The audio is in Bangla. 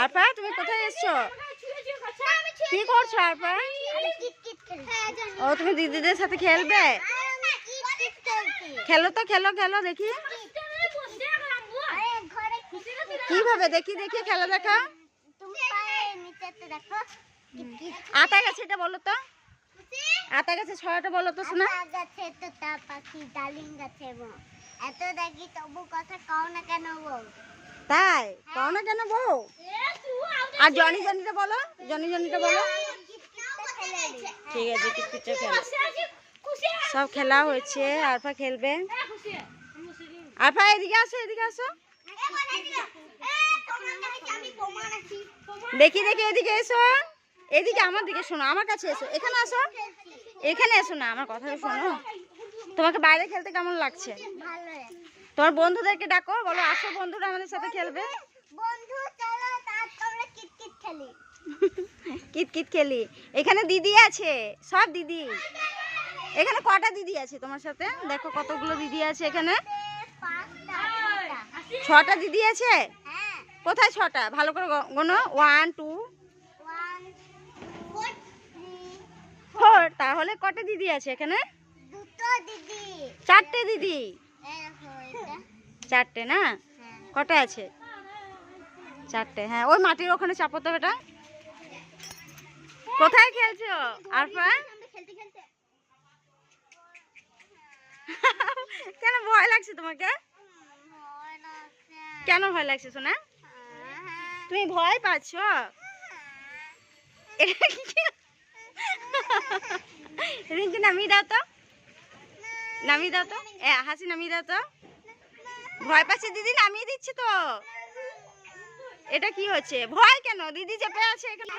আরপা তুমি কোথায় এসছো? কি করছ আরপা ও তুমি দিদিদের সাথে খেলবে? খেলো তো খেলো খেলো দেখি। কীভাবে? দেখি দেখি খেলা দেখা। আতা গাছে এটা বলো তো। আতা গাছে ছয়টা বলো তো শোনা। গাছে তো তা পাখি ডালিম গাছে। এত দেখি তবু কথা কও না কেন বউ? তাই? কও না কেন বউ? আর জনি জনিটা বলো জনি জনিটা বলো। ঠিক আছে কিচ্ছু খেলো। সব খেলা হয়েছে আরফা খেলবে। আরফা এদিকে আসো এদিকে আসো। দেখি দেখি এদিকে এসো। এদিকে আমার দিকে শোনো আমার কাছে এসো। এখানে আসো। এখানে এসো না আমার কথাটা শোনো। তোমাকে বাইরে খেলতে কেমন লাগছে? তোমার বন্ধুদেরকে ডাকো বলো আসো বন্ধুরা আমাদের সাথে খেলবে। বন্ধু চলো তার তোমরা কিটকিট খেলি কিট খেলি। এখানে দিদি আছে, সব দিদি। এখানে কটা দিদি আছে তোমার সাথে? দেখো কতগুলো দিদি আছে এখানে। ছটা দিদি আছে? কোথায় ছটা? ভালো করে গোনো। ওয়ান টু ফোর তাহলে কটা দিদি আছে এখানে? চারটে দিদি। চারটে না? কটা আছে? চারটে হ্যাঁ ওই মাটির ওখানে চাপো তো এটা কোথায় খেলছো? আরফা কেন ভয় লাগছে তোমাকে? কেন ভয় লাগছে হ্যাঁ তুমি ভয় পাচ্ছ? এটা কি? নামিয়ে দাও তো। নামিয়ে দাও তো। হাসি, নামিয়ে দাও তো। ভয় পাচ্ছে দিদি, নামিয়ে দিচ্ছে তো। এটা কি হচ্ছে? ভয় কেন? দিদি চেপে আছে এখানে।